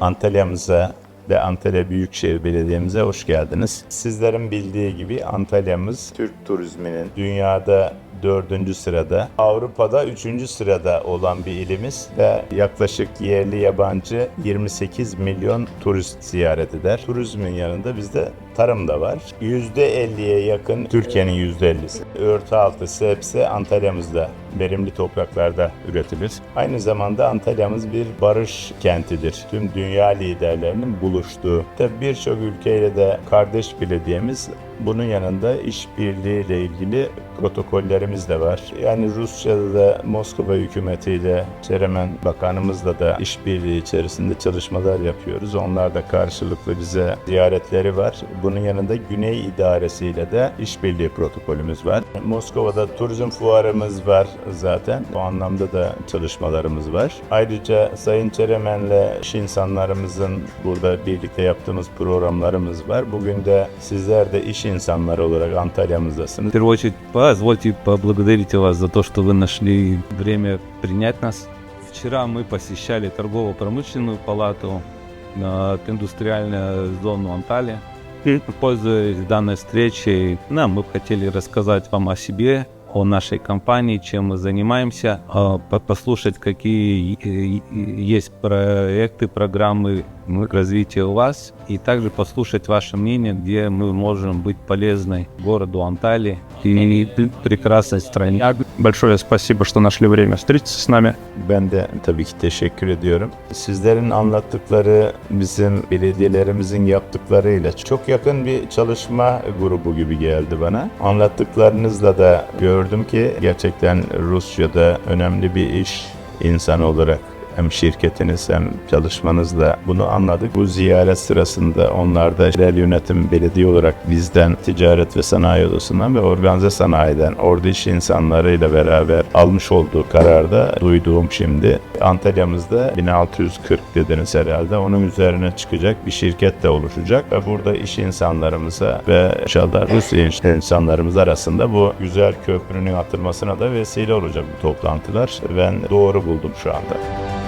Antalya'mıza ve Antalya Büyükşehir Belediye'mize hoş geldiniz. Sizlerin bildiği gibi Antalya'mız Türk turizminin dünyada dördüncü sırada, Avrupa'da üçüncü sırada olan bir ilimiz ve yaklaşık yerli yabancı 28 milyon turist ziyaret eder. Turizmin yanında bizde tarım da var. %50'ye yakın Türkiye'nin %50'si. Örtü altı, sebze Antalya'mızda verimli topraklarda üretilir. Aynı zamanda Antalya'mız bir barış kentidir. Tüm dünya liderlerinin buluştuğu. Tabii birçok ülkeyle de kardeş belediyemiz bunun yanında işbirliği ile ilgili protokollerimiz de var. Yani Rusya'da da Moskova hükümetiyle Ceremen Bakanımızla da işbirliği içerisinde çalışmalar yapıyoruz. Onlar da karşılıklı bize ziyaretleri var. Bunun yanında Güney İdaresi ile de işbirliği protokolümüz var. Moskova'da turizm fuarımız var zaten. Bu anlamda da çalışmalarımız var. Ayrıca Sayın Ceremen'le iş insanlarımızın burada birlikte yaptığımız programlarımız var. Bugün de sizler de iş insanları olarak Antalya'mızdasınız. В первую очередь, позвольте поблагодарить вас за то, что вы нашли время принять нас. Вчера мы посещали торгово-промышленную палату, э, индустриальную зону Анталии. Пользуясь данной встречей, нам мы бы хотели рассказать вам о себе, о нашей компании, чем мы занимаемся, по- послушать, какие э, есть проекты, программы развития у вас, и также послушать ваше мнение, где мы можем быть полезны городу Анталии и прекрасной стране. Большое спасибо, что нашли время встретиться с нами. Ben de tabii ki teşekkür ediyorum. Sizlerin anlattıkları bizim belediyelerimizin yaptıklarıyla çok yakın bir çalışma grubu gibi geldi bana. Anlattıklarınızla da gördüm ki gerçekten Rusya'da önemli bir iş insanı olarak hem şirketiniz hem çalışmanızla bunu anladık. Bu ziyaret sırasında onlar da yerel yönetim belediye olarak bizden ticaret ve sanayi odasından ve organize sanayiden ordu iş insanlarıyla beraber almış olduğu kararda duyduğum şimdi Antalya'mızda 1640 dediniz herhalde onun üzerine çıkacak bir şirket de oluşacak ve burada iş insanlarımıza ve inşallah Rusya iş insanlarımız arasında bu güzel köprünün atılmasına da vesile olacak bu toplantılar. Ben doğru buldum şu anda.